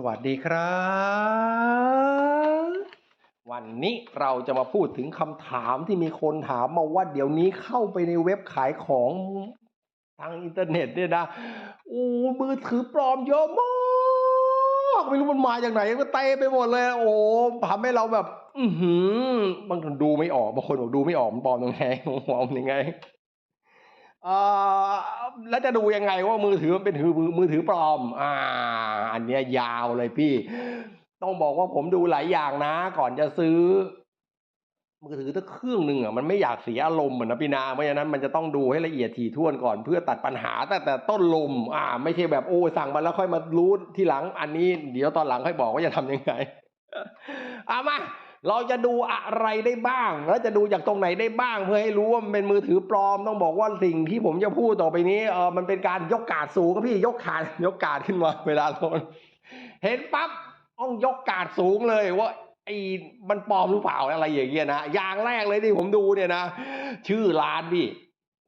สวัสดีครับ วันนี้เราจะมาพูดถึงคำถามที่มีคนถามมาว่าเดี๋ยวนี้เข้าไปในเว็บขายของทางอินเทอร์เน็ตเนี่ยนะโอ้มือถือปลอมเยอะมากไม่รู้มันมาจากไหนก็เตะไปหมดเลย โอ้ทำให้เราแบบ อือหือบางคนดูไม่ออกบางคนบอกดูไม่ออกมันปลอมตรงไหนปลอมยังไง แล้วจะดูยังไงว่ามือถือมันเป็นถือมือมือถือปลอม อ่า อันเนี้ยยาวเลยพี่ ต้องบอกว่าผมดูหลายอย่างนะ ก่อนจะซื้อ มือถือถ้าเครื่องหนึ่งอะมันไม่อยากเสียอารมณ์เหมือนนะพี่นาเพราะฉะนั้นมันจะต้องดูให้ละเอียดถี่ถ้วนก่อนเพื่อตัดปัญหาแต่แต่ต้นลม อ่า ไม่ใช่แบบโอ้สั่งมาแล้วค่อยมารู้ทีหลัง อันนี้ เดี๋ยวตอนหลังค่อยบอกว่าจะทำยังไงเอามา เราจะดูอะไรได้บ้าง แล้วจะดูจากตรงไหนได้บ้าง เพื่อให้รู้ว่ามันเป็นมือถือปลอมต้องบอกว่าสิ่งที่ผมจะพูดต่อไปนี้เออมันเป็นการยกกาดสูงครับพี่ยกขาดยกกาดขึ้นมาเวลาโดนเห็นปั๊บต้องยกกาดสูงเลยว่าไอ้มันปลอมหรือเปล่าอะไรอย่างเงี้ยนะอย่างแรกเลยที่ผมดูเนี่ยนะ ชื่อร้านพี่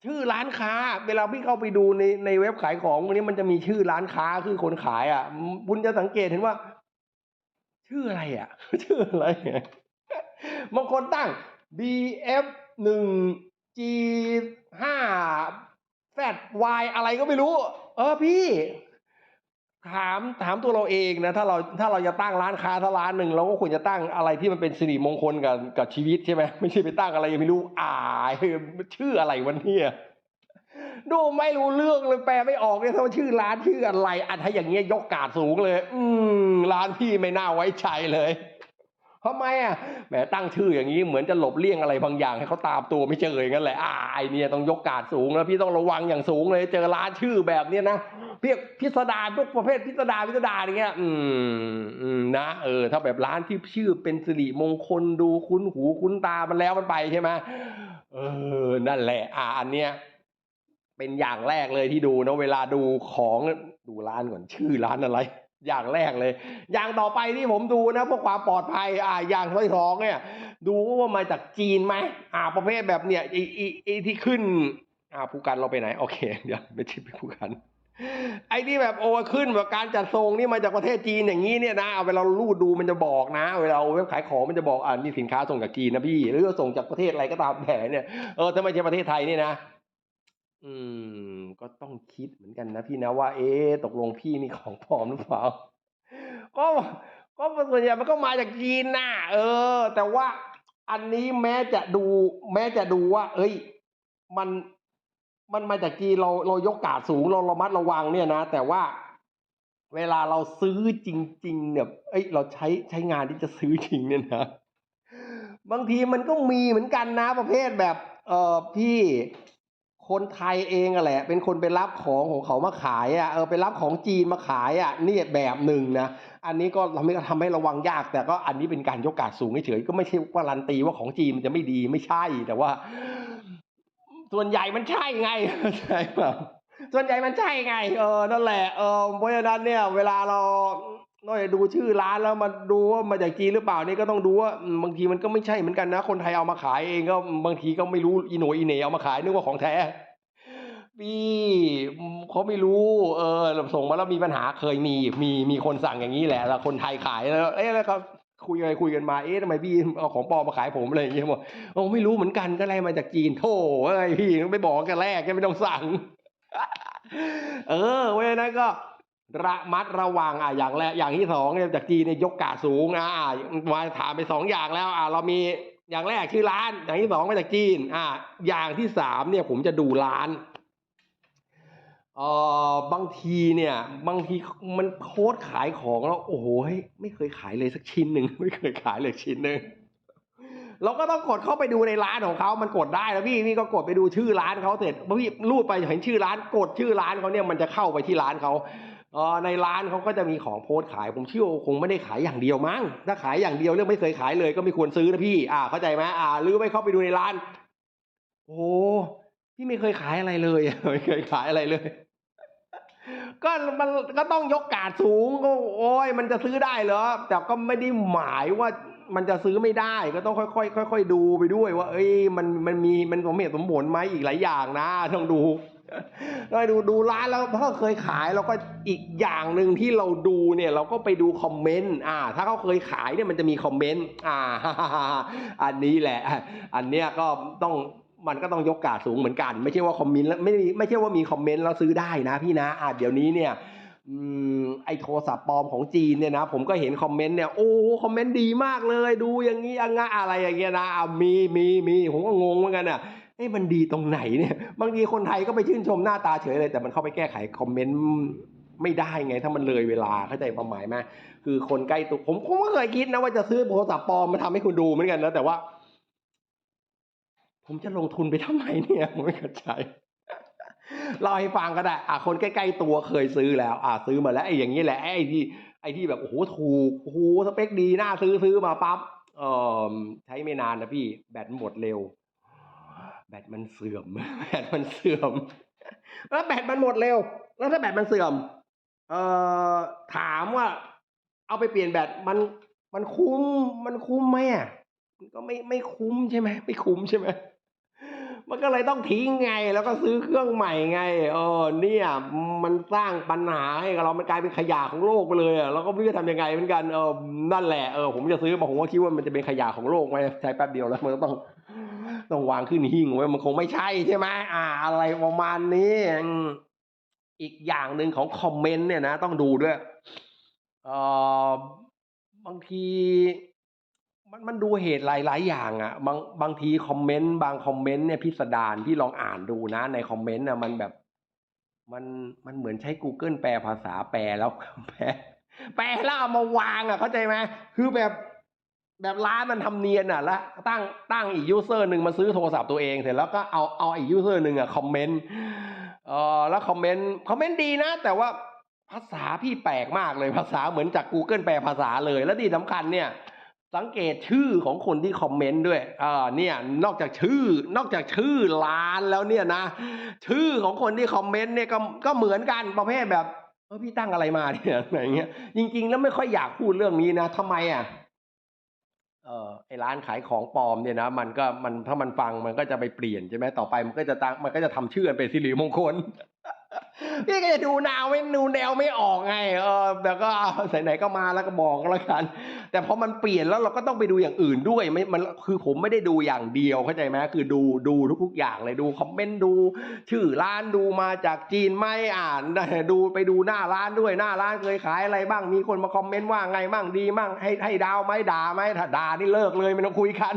ชื่อร้านค้า เวลาพี่เข้าไปดูในในเว็บขายของวันนี้มันจะมีชื่อร้านค้าคือคนขายอะคุณจะสังเกตเห็นว่า ชื่ออะไรอะ ชื่ออะไรอะ บางคนตั้ง BF หนึ่ง G ห้า ZY อะไรก็ไม่รู้ เออพี่ ถามถามตัวเราเองนะ ถ้าเราถ้าเราจะตั้งร้านค้าถ้าร้านหนึ่งเราก็ควรจะตั้งอะไรที่มันเป็นสิริมงคลกับกับชีวิตใช่ไหมไม่ใช่ไปตั้งอะไรไม่รู้อ่าชื่ออะไรวันนี้ดูไม่รู้เรื่องเลยแปลไม่ออกเลยถ้าว่าชื่อร้านชื่ออะไรอันถ้าอย่างเงี้ยยกกาดสูงเลย อืมร้านพี่ไม่น่าไว้ใจเลย ทำไมอะแหมตั้งชื่ออย่างนี้เหมือนจะหลบเลี่ยงอะไรบางอย่างให้เขาตามตัวไม่เจออย่างนั้นแหละอ่าไอเนี่ยต้องยกกาดสูงแล้วพี่ต้องระวังอย่างสูงเลย เจอร้านชื่อแบบเนี้ยนะเพียกพิสดารพวกประเภทพิสดารพิสดารอย่างเงี้ย อืมอืมนะเออ ถ้าแบบร้านที่ชื่อเป็นสิริมงคลดูคุ้นหูคุ้นตามันแล้วมันไปใช่ไหมเออนั่นแหละ อ่าอันเนี้ยเป็นอย่างแรกเลยที่ดูนะเวลาดูของดูร้านก่อนชื่อร้านอะไร อย่างแรกเลย อย่างต่อไปที่ผมดูนะเพื่อความปลอดภัยอ่าอย่างที่สองเนี่ย ดูว่ามาจากจีนไหมอ่า ประเภทแบบเนี่ยไอไอไอที่ขึ้น อ่าผู้กันเราไปไหน โอเค เดี๋ยวไปชิปไปผู้กันไอ้ที่แบบโอขึ้นแบบการจัดทรงนี่มาจากประเทศจีนอย่างนี้เนี่ยนะเอาเวลาลูดดูมันจะบอกนะ เวลาเว็บขายของมันจะบอกอ่านี่สินค้าส่งจากจีนนะพี่ หรือว่าส่งจากประเทศอะไรก็ตามแต่เนี่ยเออถ้าไม่ใช่ประเทศไทยนี่นะ อืม ก็ต้องคิดเหมือนกันนะพี่นะว่า เอ๊ะตกลงพี่นี่ของปลอมหรือเปล่า ก็ก็ส่วนใหญ่มันก็มาจากจีนน่ะ เออ แต่ว่าอันนี้แม้จะดู แม้จะดูว่า เอ้ย มันมันมาจากจีนเราเรายกกาดสูงเราระมัดระวังเนี่ยนะ แต่ว่าเวลาเราซื้อจริง ๆ เนี่ย เอ้ย เราใช้ใช้งานที่จะซื้อจริงเนี่ยนะ บางทีมันก็มีเหมือนกันนะประเภทแบบ เออพี่ คนไทยเองอะแหละ เป็นคนไปรับของของเขามาขายอะเออไปรับของจีนมาขายอะนี่แบบหนึ่งนะอันนี้ก็ทำให้ทำให้ระวังยาก แต่ก็อันนี้เป็นการยกกาดสูงเฉยก็ไม่ใช่การันตีว่าของจีนมันจะไม่ดีไม่ใช่แต่ว่า ส่วนใหญ่มันใช่ไงใช่เปล่าส่วนใหญ่มันใช่ไง เออนั่นแหละเออเพราะฉะนั้นเนี่ย เวลาเรา นอกจากดูชื่อร้านแล้วมาดูว่ามาจากจีนหรือเปล่านี่ก็ต้องดูว่าบางทีมันก็ไม่ใช่เหมือนกันนะ คนไทยเอามาขายเองก็บางทีก็ไม่รู้อีโหนอีเหนเอามาขายนึกว่าของแท้พี่เขาไม่รู้ เออส่งมาแล้วมีปัญหาเคยมีมีมีคนสั่งอย่างนี้แหละแล้วคนไทยขายแล้วเอ๊ะแล้วก็คุยอะไรคุยกันมาเอ๊ะทำไมพี่เอาของปลอมมาขายผมอะไรอย่างเงี้ยบอกโอ้ไม่รู้เหมือนกันก็อะไล่มาจากจีนโธ่เอ้ยพี่ไม่บอกกันแรกแค่ไม่ต้องสั่ง เออเว้ยนั้นก็ ระมัดระวังอะอย่างแรกอย่างที่สองเนี่ยจากจีนเนี่ยยกกาสูงอะมาถามไปสองอย่างแล้วอะเรามีอย่างแรกชื่อร้าน อย่างที่สองมาจากจีนอะอย่างที่สามเนี่ยผมจะดูร้านเอ่อบางทีเนี่ย บางทีมันโพสต์ขายของแล้วโอ้โหไม่เคยขายเลยสักชิ้นหนึ่งไม่เคยขายเลยชิ้นหนึ่งเราก็ต้องกดเข้าไปดูในร้านของเขา มันกดได้แล้วพี่พี่ก็กดไปดูชื่อร้านเขาเสร็จพี่รูดไปเห็นชื่อร้าน กดชื่อร้านเขาเนี่ยมันจะเข้าไปที่ร้านเขา ในร้านเขาก็จะมีของโพสขาย ผมเชื่อคงไม่ได้ขายอย่างเดียวมั้ง ถ้าขายอย่างเดียวเรื่องไม่เคยขายเลยก็ไม่ควรซื้อนะพี่ อ่าเข้าใจไหมอ่าหรือไม่เข้าไปดูในร้าน โอ้พี่ไม่เคยขายอะไรเลยไม่เคยขายอะไรเลย ก็มันก็ต้องยกกาดสูงก็โอ้ยมันจะซื้อได้เหรอแต่ก็ไม่ได้หมายว่ามันจะซื้อไม่ได้ก็ต้องค่อยๆค่อยๆดูไปด้วยว่า เอ้ยมันมันมีมันสมเหตุสมผลไหมอีกหลายอย่างนะต้องดู เราดูดูร้านแล้วถ้าเคยขายเราก็อีกอย่างหนึ่งที่เราดูเนี่ยเราก็ไปดูคอมเมนต์อ่า ถ้าเขาเคยขายเนี่ยมันจะมีคอมเมนต์อ่าอันนี้แหละ อันเนี้ยก็ต้องมันก็ต้องยกกาดสูงเหมือนกัน ไม่ใช่ว่าคอมเมนต์แล้วไม่ไม่ใช่ว่ามีคอมเมนต์แล้วซื้อได้นะพี่นะอ่าเดี๋ยวนี้เนี่ยไอโทรศัพท์ปลอมของจีนเนี่ยนะ ผมก็เห็นคอมเมนต์เนี่ยโอ้คอมเมนต์ดีมากเลย ดูอย่างนี้อย่างงะอะไรอย่างเงี้ยนะอะมีมีมีผมก็งงเหมือนกันอะ เอ้มันดีตรงไหนเนี่ย บางทีคนไทยก็ไปชื่นชมหน้าตาเฉยเลย แต่มันเข้าไปแก้ไขคอมเมนต์ไม่ได้ไง ถ้ามันเลยเวลาเข้าใจความหมายไหมคือคนใกล้ตัวผมผมก็เคยคิดนะว่าจะซื้อโทรศัพท์ปลอมมาทำให้คุณดูเหมือนกันนะแต่ว่า ผมจะลงทุนไปทำไมเนี่ยผมไม่เข้าใจเล่าให้ฟังก็ได้ อะคนใกล้ๆตัวเคยซื้อแล้ว อะซื้อมาแล้วไอ้อย่างนี้แหละไอ้ที่ไอ้ที่แบบโอ้โหถูกโอ้โหสเปคดีน่าซื้อซื้อมาปั๊บเออใช้ไม่นานนะพี่แบตหมดเร็ว แบตมันเสื่อม แบตมันเสื่อม แล้วแบตมันหมดเร็ว แล้วถ้าแบตมันเสื่อม เอ่อ ถามว่า เอาไปเปลี่ยนแบตมัน มันคุ้ม มันคุ้มไหมอะก็ไม่ไม่คุ้มใช่ไหมไม่คุ้มใช่ไหมมันก็เลยต้องทิ้งไง แล้วก็ซื้อเครื่องใหม่ไงเออเนี่ย มันสร้างปัญหาให้กับเรา มันกลายเป็นขยะของโลกไปเลยอะเราก็ไม่รู้จะทำยังไงเหมือนกัน เออ นั่นแหละ เออ ผมจะซื้อมาผมก็คิดว่ามันจะเป็นขยะของโลกไหมใช้แป๊บเดียวแล้ว มันก็ต้อง ต้องวางขึ้นหิ้งไว้มันคงไม่ใช่ใช่ไหมอ่า อะไรประมาณนี้อีกอย่างหนึ่งของคอมเมนต์เนี่ยนะ ต้องดูด้วยเออบางทีมันมันดูเหตุหลาย ๆ อย่างอะบางบางทีคอมเมนต์บางคอมเมนต์เนี่ยพิสดารพี่ลองอ่านดูนะ ในคอมเมนต์นะมันแบบมันมันเหมือนใช้ Google แปลภาษาแปลแล้วแปลแปลแล้วเอามาวางอะเข้าใจไหมคือแบบ แบบร้านมันทำเนียนอะแล้วตั้งตั้งอีกยูเซอร์หนึ่งมาซื้อโทรศัพท์ตัวเองเสร็จแล้วก็เอาเอาอีกยูเซอร์หนึ่งอะคอมเมนต์เออแล้วคอมเมนต์คอมเมนต์ดีนะ แต่ว่าภาษาพี่แปลกมากเลยภาษาเหมือนจาก Google แปลภาษาเลย แล้วที่สำคัญเนี่ย สังเกตชื่อของคนที่คอมเมนต์ด้วยอ่าเนี่ยนอกจากชื่อนอกจากชื่อร้านแล้วเนี่ยนะ ชื่อของคนที่คอมเมนต์เนี่ยก็ก็เหมือนกันประเภทแบบเออพี่ตั้งอะไรมาเนี่ยอะไรเงี้ยจริง ๆ แล้วไม่ค่อยอยากพูดเรื่องนี้นะทำไมอะ เออไอร้านขายของปลอมเนี่ยนะมันก็มันถ้ามันฟังมันก็จะไปเปลี่ยนใช่ไหมต่อไปมันก็จะตั้งมันก็จะทำชื่อเป็นสิริมงคล พี่ก็จะดูแนวไม่ดูแนวไม่ออกไงเออแต่ก็เอาไหนๆก็มาแล้วก็บอกแล้วกัน แต่พอมันเปลี่ยนแล้วเราก็ต้องไปดูอย่างอื่นด้วยไม่มันคือผมไม่ได้ดูอย่างเดียวเข้าใจไหมคือดูดูทุกๆอย่างเลยดูคอมเมนต์ดูชื่อร้านดูมาจากจีนไหม่อ่านดูไปดูหน้าร้านด้วยหน้าร้านเคยขายอะไรบ้างมีคนมาคอมเมนต์ว่าไงบ้างดีบ้างให้ให้ดาวไหมด่าไหมถ้าด่านี่เลิกเลยไม่ต้องคุยกัน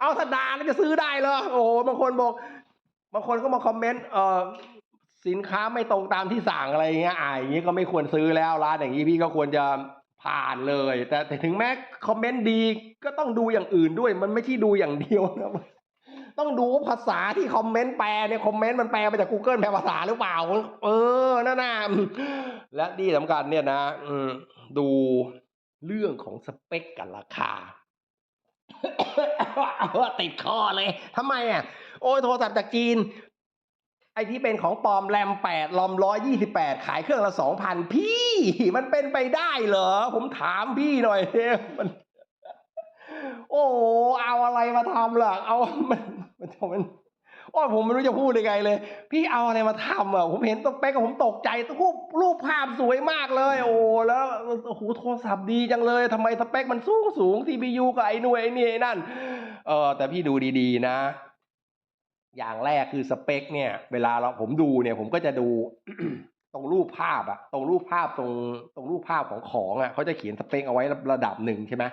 เอาถ้าด่าแล้วจะซื้อได้เหรอโอ้โหบางคนบอกบางคนก็มาคอมเมนต์เออ สินค้าไม่ตรงตามที่สั่งอะไรเงี้ยอ่าอย่างงี้ก็ไม่ควรซื้อแล้วร้านอย่างนี้พี่ก็ควรจะผ่านเลย แต่แต่ถึงแม้คอมเมนต์ดีก็ต้องดูอย่างอื่นด้วย มันไม่ใช่ดูอย่างเดียวนะต้องดูว่าภาษาที่คอมเมนต์แปลเนี่ยคอมเมนต์มันแปลมาจาก Google แปลภาษาหรือเปล่า เออนั่นน่ะและที่สำคัญเนี่ยนะอืดูเรื่องของสเปคกับราคาติดคอเลยทำไมอะ โอ้ยโทรศัพท์จากจีน ไอที่เป็นของปลอมแรมแปดลอมร้อยยี่สิบแปดขายเครื่องละสองพันพี่ มันเป็นไปได้เหรอ ผมถามพี่หน่อยเฮ้มัน โอ้เอาอะไรมาทำล่ะ เอามันมันมันโอ้ผมไม่รู้จะพูดยังไงเลย พี่เอาอะไรมาทำอะผมเห็นตัวเป๊กกับผมตกใจรูปรูปภาพสวยมากเลย โอ้แล้วโอ้โหโทรศัพท์ดีจังเลยทำไมสเปคมันสูงสูง CPU กับไอ้หน่วยไอ้นี่ไอ้นั่น เออแต่พี่ดูดีๆนะ อย่างแรกคือสเปค เนี่ย เวลาเราผมดูเนี่ย ผมก็จะดูตรงรูปภาพอะตรงรูปภาพตรงตรงรูปภาพของของอะเขาจะเขียนสเปคเอาไว้ระดับหนึ่งใช่ไหม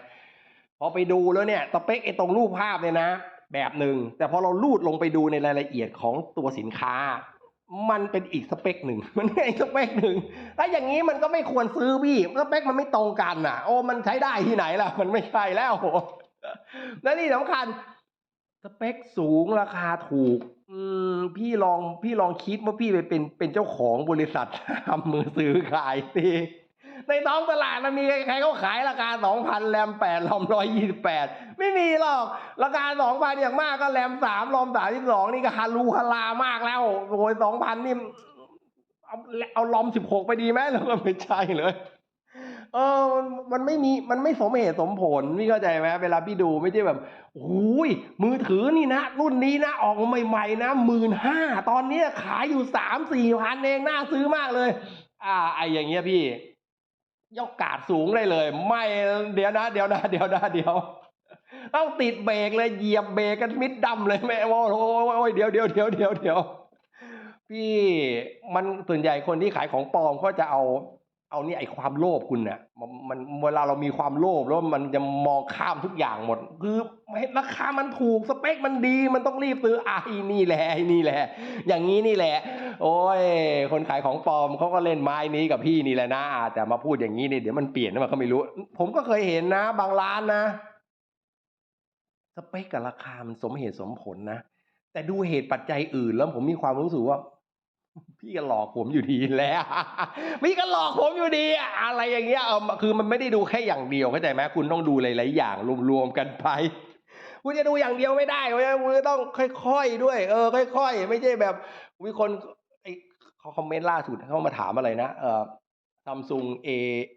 พอไปดูแล้วเนี่ยสเปคไอ้ตรงรูปภาพเนี่ยนะ แบบหนึ่งแต่พอเราลูดลงไปดูในรายละเอียดของตัวสินค้า มันเป็นอีกสเปคหนึ่งมันเป็นอีกสเปคหนึ่งถ้าอย่างนี้มันก็ไม่ควรซื้อพี่สเปคมันไม่ตรงกันอะ โอ้มันใช้ได้ที่ไหนล่ะ มันไม่ใช่แล้วและนี่สำคัญ สเปคสูงราคาถูก อืมพี่ลองพี่ลองคิดว่าพี่ไปเป็นเป็นเจ้าของบริษัททำมือซื้อขายตีในท้องตลาดมันมีใครเขาขายราคาสองพันแรมแปดลอมร้อยยี่สิบแปดไม่มีหรอก ราคาสองพันอย่างมากก็แรมสามลอมสามสิบสองนี่ก็ฮารูฮาลามากแล้วโอ้ยสองพันนี่ เอาเอาลอมสิบหกไปดีไหมแล้วก็ไม่ใช่เลย เออมันไม่มีมันไม่สมเหตุสมผลพี่เข้าใจไหมเวลาพี่ดูไม่ใช่แบบโอ้ยมือถือนี่นะ รุ่นนี้นะออกใหม่ๆนะหมื่นห้าตอนนี้ขายอยู่สามสี่พันเองน่าซื้อมากเลย อ่าไออย่างเงี้ยพี่ยกกาดสูงได้เลย ไม่เดี๋ยวนะ เดี๋ยวนะเดี๋ยวนะเดี๋ยวต้องติดเบรกเลยเหยียบเบรกกันมิดดำเลยแม่โอ้โหโอ้ยเดี๋ยวเดี๋ยวเดี๋ยวเดี๋ยวเดี๋ยวพี่มันส่วนใหญ่คนที่ขายของปลอมก็จะเอา เอาเนี่ยไอความโลภคุณเนี่ยมันมันเวลาเรามีความโลภแล้วมันจะมองข้ามทุกอย่างหมด คือราคามันถูกสเปคมันดีมันต้องรีบซื้ออะไอ้นี่แหละไอ้นี่แหละ อย่างนี้นี่แหละ โอ้ย คนขายของปลอมเขาก็เล่นไม้นี้กับพี่นี่แหละนะแต่มาพูดอย่างนี้นี่เดี๋ยวมันเปลี่ยนมาก็ไม่รู้ ผมก็เคยเห็นนะ บางร้านนะ สเปคกับราคามันสมเหตุสมผลนะแต่ดูเหตุปัจจัยอื่นแล้วผมมีความรู้สึกว่า พี่ก็หลอกผมอยู่ดีแล้วพี่ก็หลอกผมอยู่ดีอะอะไรอย่างเงี้ยเออคือมันไม่ได้ดูแค่อย่างเดียวเข้าใจไหมคุณต้องดูหลาย ๆ อย่างรวม ๆ กันไปคุณจะดูอย่างเดียวไม่ได้เพราะฉะนั้นคุณต้องค่อย ๆ ด้วย เออ ค่อย ๆ ไม่ใช่แบบมีคนไอเขาคอมเมนต์ล่าสุดเขามาถามอะไรนะเออซัมซุง A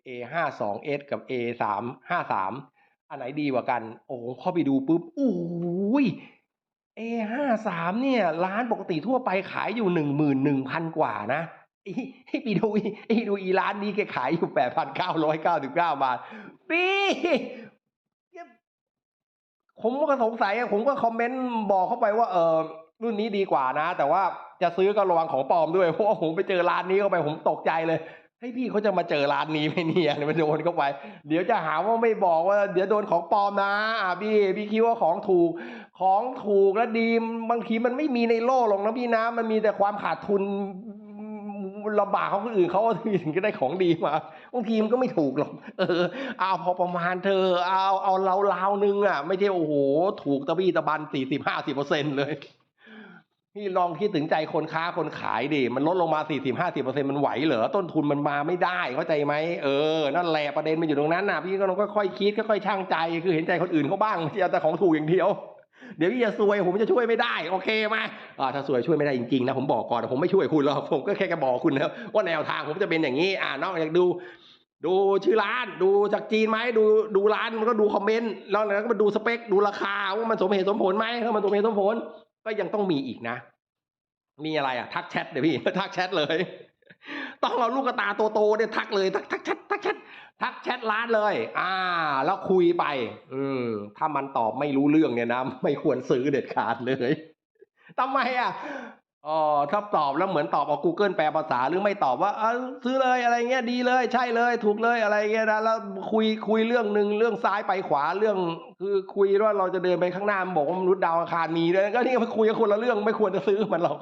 A ห้าสอง S กับ A สามห้าสามอันไหนดีกว่ากัน โอ้โหเข้าไปดูปุ๊บอู้ย A ห้าสามเนี่ย ร้านปกติทั่วไปขายอยู่หนึ่งหมื่นหนึ่งพันกว่านะไอ้ไอ้ปีดูไอ้ดูอีร้านนี้แกขายอยู่แปดพันเก้าร้อยเก้าสิบเก้าบาทปีผมก็สงสัยอะผมก็คอมเมนต์บอกเข้าไปว่าเออรุ่นนี้ดีกว่านะ แต่ว่าจะซื้อก็ระวังของปลอมด้วยเพราะว่าผมไปเจอร้านนี้เข้าไปผมตกใจเลย ให้ยพี่เขาจะมาเจอร้านนี้ไหมเนี่ยมันโดนเข้าไป เดี๋ยวจะหาว่าไม่บอกว่า เดี๋ยวโดนของปลอมนะอะพี่พี่คิดว่าของถูก ของถูกและดีบางทีมันไม่มีในโลกหรอกนะพี่นะมันมีแต่ความขาดทุนลำบากของคนอื่นเขาถึงจะได้ของดีมาบางทีมันก็ไม่ถูกหรอกเออเอาพอประมาณเธอเอาเอาเราลาวนึงอะ ไม่ใช่โอ้โห ถูกตะบี้ตะบันสี่สิบห้าสิบเปอร์เซ็นต์เลย พี่ลองคิดถึงใจคนค้าคนขายดิ มันลดลงมาสี่สิบห้าสิบเปอร์เซ็นมันไหวเหรอ ต้นทุนมันมาไม่ได้ เข้าใจไหม เออ นั่นแหละประเด็นมันอยู่ตรงนั้นนะพี่ก็ต้องค่อยๆคิดค่อยๆช่างใจ คือเห็นใจคนอื่นเขาบ้างไม่ใช่เอาแต่ของถูกอย่างเดียว เดี๋ยวพี่จะซวยผมจะช่วยไม่ได้ โอเคไหมอ่าถ้าซวยช่วยไม่ได้จริงๆนะผมบอกก่อนผมไม่ช่วยคุณหรอก ผมก็แค่จะบอกคุณนะว่าแนวทางผมจะเป็นอย่างนี้ อ่านอกจากดูดูชื่อร้านดูจากจีนไหมดูดูร้านมันก็ดูคอมเมนต์แล้วแล้วก็มาดูสเปคดูราคาว่ามันสมเหตุสมผลไหมถ้ามันสมเหตุสมผล ก็ยังต้องมีอีกนะ มีอะไรอะ ทักแชทเดี๋ยวพี่ ทักแชทเลย ต้องเอาลูกกระตาโตๆเนี่ยทักเลยทักทักแชททักแชททักแชทร้านเลย อ่า แล้วคุยไป อืมถ้ามันตอบไม่รู้เรื่องเนี่ยนะ ไม่ควรซื้อเด็ดขาดเลยทำไมอะ อ๋อถ้าตอบแล้วเหมือนตอบเอา Google แปลภาษาหรือไม่ตอบว่าเออซื้อเลยอะไรเงี้ยดีเลยใช่เลยถูกเลยอะไรเงี้ยนะแล้วคุยคุยเรื่องหนึ่งเรื่องซ้ายไปขวาเรื่อง คือคุยว่าเราจะเดินไปข้างหน้ามันบอกว่ามนุษย์ดาวอังคารมีด้วยก็นี่มาคุยกับคนละเรื่องไม่ควรจะซื้อมันหรอก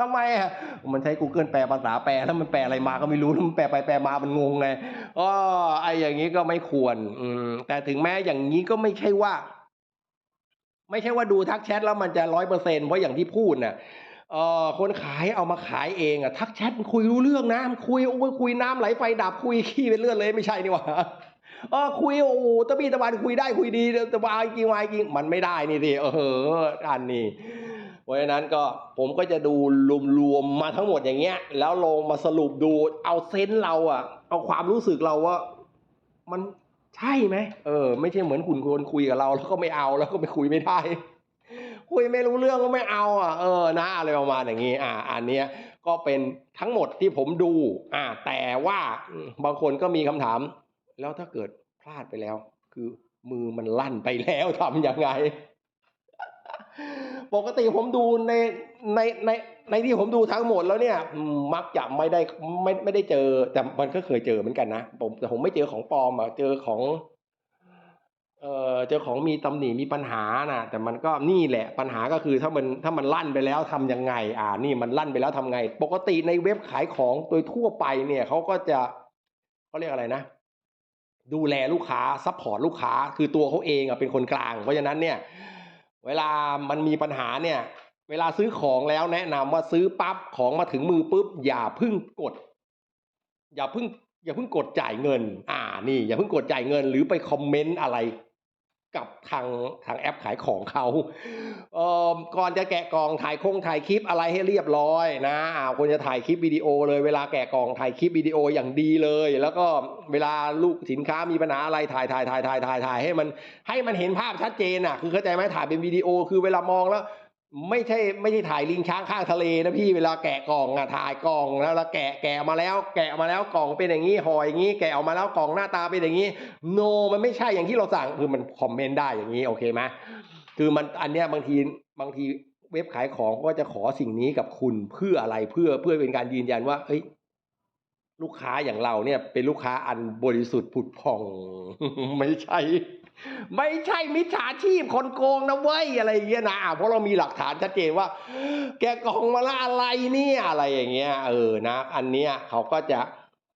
ทำไมอะมันใช้ Google แปลภาษาแปลแล้วมันแปลอะไรมาก็ไม่รู้มันแปลไปแปลมามันงงไงอ๋อไออย่างนี้ก็ไม่ควร อืมแต่ถึงแม้อย่างนี้ก็ไม่ใช่ว่า ไม่ใช่ว่าดูทักแชทแล้วมันจะร้อยเปอร์เซ็นเพราะอย่างที่พูดน่ะเอ่อ คนขายเอามาขายเองอะทักแชทมันคุยรู้เรื่องนะมันคุยโอ้ยคุยน้ำไหลไฟดับคุยขี้เป็นเลือดเลยไม่ใช่นี่หว่าเออคุยโอ้ตะบี้ตะบันคุยได้คุยดีต่วายจริงวายจริงมันไม่ได้นี่ดิเอออันนี้เพราะฉะนั้นก็ผมก็จะดูรวมๆมาทั้งหมดอย่างเงี้ย แล้วลงมาสรุปดูเอาเซนส์เราอะเอาความรู้สึกเราว่า มันใช่ไหมเออ ไม่ใช่เหมือนคุณคนคุยกับเรา แล้วก็ไม่เอาแล้วก็ไม่คุยไม่ได้ คุยไม่รู้เรื่องก็ไม่เอาอะเออนะอะไรประมาณอย่างนี้อ่าอันเนี้ยก็เป็นทั้งหมดที่ผมดูอ่าแต่ว่าบางคนก็มีคำถาม แล้วถ้าเกิดพลาดไปแล้ว คือมือมันลั่นไปแล้วทำยังไง ปกติผมดูในในในในที่ผมดูทั้งหมดแล้วเนี่ยมมักจะไม่ได้ไม่ไม่ได้เจอแต่มันก็เคยเจอเหมือนกันนะผมแต่ผมไม่เจอของปลอมอะเจอของ เออเจอของมีตำหนิมีปัญหาน่ะแต่มันก็นี่แหละปัญหาก็คือถ้ามันถ้ามันลั่นไปแล้วทำยังไง อ่านี่มันลั่นไปแล้วทำไง ปกติในเว็บขายของโดยทั่วไปเนี่ยเขาก็จะเขาเรียกอะไรนะ ดูแลลูกค้าซัพพอร์ตลูกค้า คือตัวเขาเองอะเป็นคนกลาง เพราะฉะนั้นเนี่ยเวลามันมีปัญหาเนี่ย เวลาซื้อของแล้วแนะนำว่าซื้อปั๊บของมาถึงมือปุ๊บอย่าพึ่งกด อย่าพึ่งอย่าเพิ่งกดจ่ายเงิน อ่า นี่ อย่าเพิ่งกดจ่ายเงิน หรือไปคอมเมนต์อะไร กับทางทางแอปขายของเขาเอ่อก่อนจะแกะกล่องถ่ายคงถ่ายคลิปอะไรให้เรียบร้อยนะอ่าควรจะถ่ายคลิปวิดีโอเลยเวลาแกะกล่องถ่ายคลิปวิดีโออย่างดีเลย แล้วก็เวลาลูกสินค้ามีปัญหาอะไรถ่ายถ่ายถ่ายถ่ายถ่ายถ่ายให้มันให้มันเห็นภาพชัดเจนอะคือเข้าใจไหมถ่ายเป็นวิดีโอคือเวลามองแล้ว ไม่ใช่ไม่ใช่ถ่ายลิงช้างข้างทะเลนะพี่เวลาแกะกล่องอะถ่ายกล่องแล้วแล้วแกะแกะมาแล้ว แกะมาแล้วกล่องเป็นอย่างนี้ห่ออย่างนี้ แกะออกมาแล้วกล่องหน้าตาเป็นอย่างนี้ โน มันไม่ใช่อย่างที่เราสั่งคือมันคอมเมนต์ได้อย่างนี้โอเคไหมคือมันอันเนี้ยบางทีบางทีเว็บขายของก็จะขอสิ่งนี้กับคุณเพื่ออะไรเพื่อเพื่อเป็นการยืนยันว่าเอ้ย ลูกค้าอย่างเราเนี่ยเป็นลูกค้าอันบริสุทธิ์ผุดผ่อง ไม่ใช่ ไม่ใช่มิจฉาชีพคนโกงนะเว้ยอะไรเงี้ยนะเพราะเรามีหลักฐานชัดเจนว่า แกกองมาละอะไรเนี่ยอะไรอย่างเงี้ยเออนะ อันเนี้ยเขาก็จะ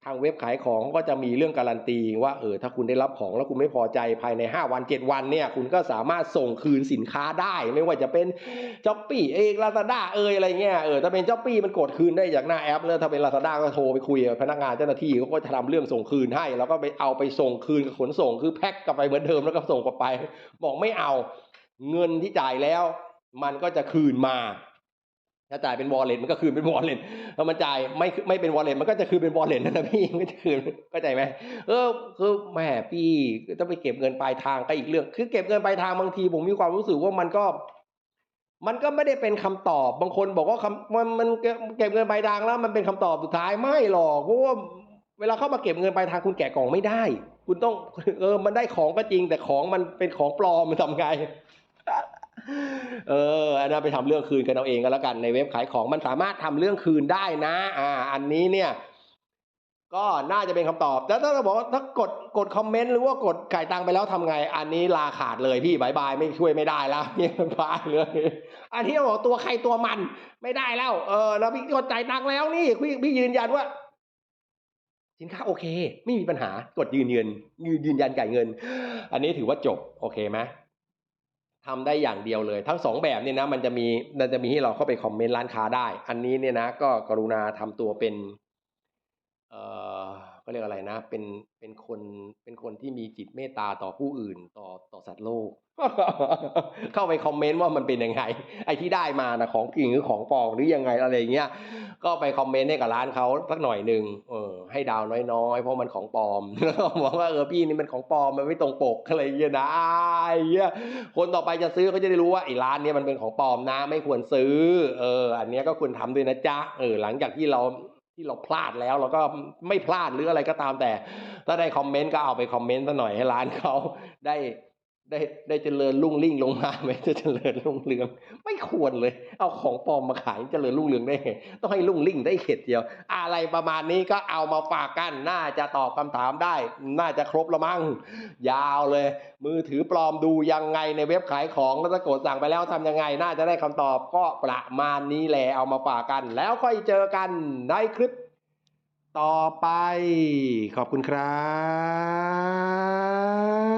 างเว็บขายของก็จะมีเรื่องการันตีว่าเออถ้าคุณได้รับของแล้วคุณไม่พอใจภายใน 5 วัน 7 วันเนี่ยคุณก็สามารถส่งคืนสินค้าได้ ไม่ว่าจะเป็นช้อปปี้เองลาซาด้าเอยอะไรเงี้ยเออถ้าเป็นช้อปปี้มันกดคืนได้จากหน้าแอป แล้วถ้าเป็นลาซาด้าก็โทรไปคุยกับพนักงานเจ้าหน้าที่เขาก็จะทำเรื่องส่งคืนให้ แล้วก็ไปเอาไปส่งคืนกับขนส่งคือแพ็คกลับไปเหมือนเดิมแล้วก็ส่งกลับไป บอกไม่เอาเงินที่จ่ายแล้ว มันก็จะคืนมา ถ้าจ่ายเป็นวอลเล็ตมันก็คืนเป็นวอลเล็ตถ้ามันจ่ายไม่ไม่เป็นวอลเล็ตมันก็จะคืนเป็นวอลเล็ตนั่นะพี่มันก็จะคืนเข้าใจไหมเออคือแหมพี่ต้องไปเก็บเงินปลายทางก็อีกเรื่อง คือเก็บเงินปลายทางบางทีผมมีความรู้สึกว่ามันก็ มันก็ไม่ได้เป็นคำตอบ บางคนบอกว่าคำมันมันเก็บเงินปลายทางแล้ว มันเป็นคำตอบสุดท้ายไม่หรอกเพราะว่าเวลาเข้ามาเก็บเงินปลายทางคุณแกะกล่องไม่ได้ คุณต้องเออมันได้ของก็จริง แต่ของมันเป็นของปลอมมันทำไง เอออันนั้นไปทำเรื่องคืนกันเอาเองก็แล้วกันในเว็บขายของมันสามารถทำเรื่องคืนได้นะ อ่า อันนี้เนี่ยก็น่าจะเป็นคำตอบ แล้วถ้าเราบอกว่าถ้ากดกดคอมเมนต์หรือว่ากดไก่ตังไปแล้วทำไง อันนี้ลาขาดเลยพี่บายบายไม่ช่วยไม่ได้แล้วเนี่ยบายเลย อันที่บอกตัวใครตัวมันไม่ได้แล้ว เออแล้วพี่กดจ่ายตังแล้วนี่พี่พี่ยืนยันว่า สินค้าโอเค ไม่มีปัญหากดยืนยันยืนยืนยันจ่ายเงิน อันนี้ถือว่าจบโอเคไหม ทำได้อย่างเดียวเลย ทั้งสองแบบเนี่ยนะมันจะมีมันจะมีให้เราเข้าไปคอมเมนต์ร้านค้าได้ อันนี้เนี่ยนะก็กรุณาทำตัวเป็นเอ่อก็เรียกอะไรนะ เป็นเป็นคนเป็นคนที่มีจิตเมตตาต่อผู้อื่นต่อต่อสัตว์โลก เข้าไปคอมเมนต์ว่ามันเป็นยังไง ไอ้ที่ได้มานะของจริงหรือของปลอมหรือยังไงอะไรอย่างเงี้ยก็ไปคอมเมนต์ให้กับร้านเขาสักหน่อยหนึ่งเออ ให้ดาวน้อยๆ เพราะมันของปลอมแล้วก็บอกว่าเออพี่นี่มันของปลอมมันไม่ตรงปกอะไรเงี้ยนะอ้เงี้ยคนต่อไปจะซื้อเขาจะได้รู้ว่าไอ้ร้านเนี้ยมันเป็นของปลอมนะไม่ควรซื้อ เออ อันเนี้ยก็ควรทำด้วยนะจ๊ะเออหลังจากที่เราที่เราพลาดแล้วเราก็ไม่พลาดหรืออะไรก็ตามแต่ ถ้าได้คอมเมนต์ก็เอาไปคอมเมนต์ซะหน่อยให้ร้านเขาได้ ได้ได้เจริญรุ่งริ่งลงมาไหมจะเจริญรุ่งเรือง ไม่ควรเลย เอาของปลอมมาขายเจริญรุ่งเรืองได้ไงต้องให้รุ่งริ่งได้เข็ดเดียว อะไรประมาณนี้ก็เอามาฝากกันน่าจะตอบคำถามได้ น่าจะครบละมั้งยาวเลย มือถือปลอมดูยังไงในเว็บขายของแล้วถ้ากดสั่งไปแล้วทำยังไง น่าจะได้คำตอบก็ประมาณนี้แหละเอามาฝากกัน แล้วค่อยเจอกันในคลิป ต่อไป ขอบคุณครับ